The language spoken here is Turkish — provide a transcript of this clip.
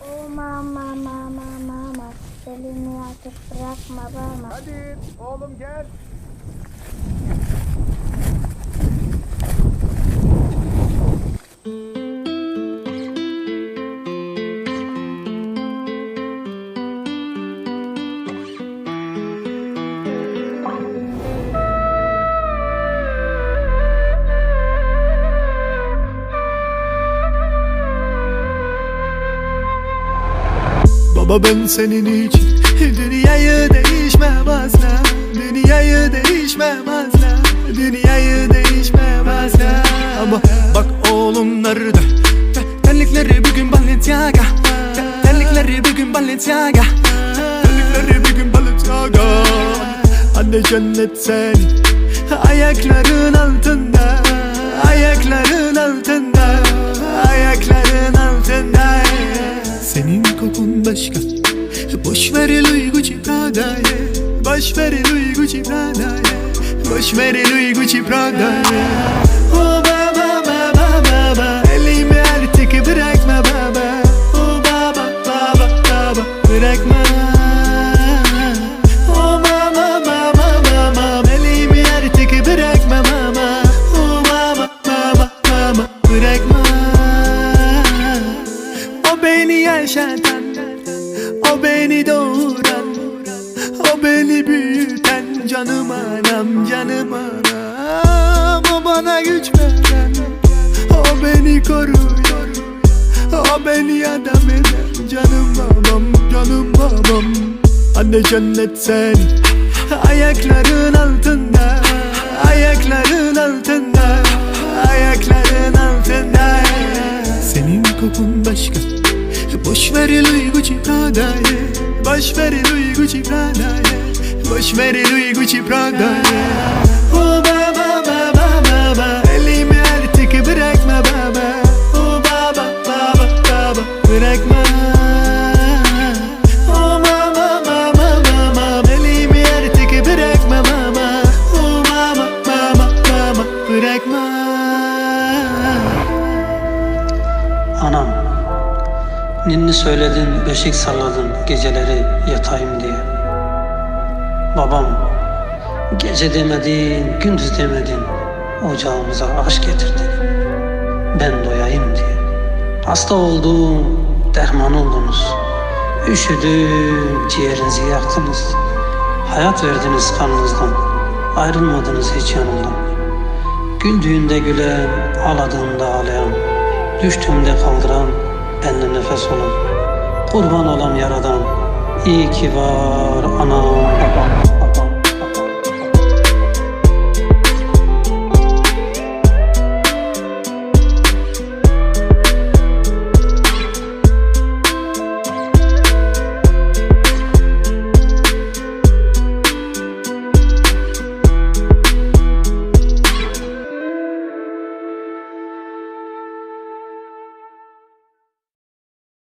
Oh mama mama mama elini artık bırakma bana. Hadi oğlum gel. Baba ben senin için Dünyayı değişmem asla Dünyayı değişmem asla Dünyayı değişmem asla Ama bak oğlum nerede? Te- Terlikleri bugün Balenciaga. Te- Terlikleri bugün Balenciaga. Terlikleri bugün Balenciaga. Anne cennet senin Ayakların altında. Ayakların başka Boş ver Louis Gucci Prada'yı Boş ver Louis Gucci Prada'yı Boş ver Louis Gucci Prada'yı beni doğuran O beni büyüten Canım anam canım anam. O bana güç veren O beni koruyor O beni adam eden Canım babam canım babam. Anne cennet senin Ayakların altında Ayakların altında Ayakların altında. Senin kokun başka Boş ver Louis Gucci Prada'yı Boş ver Louis Gucci Prada'yı Boş ver Louis Gucci Prada'yı Oh baba baba baba Elimi artık bırakma baba Oh baba baba baba Oh Oh Bırakma Anam, ninni söyledin, beşik salladın geceleri yatayım diye. Babam, gece demedin, gündüz demedin, ocağımıza aşk getirdin. Ben doyayım diye. Hasta oldum, derman oldunuz. Üşüdüm, ciğerinizi yaktınız. Hayat verdiniz kanınızdan, ayrılmadınız hiç yanımdan. Güldüğünde gülen, ağladığında ağlayan, düştüğümde kaldıran, benimle nefes olan, kurban olan yaradan, iyi ki var babam.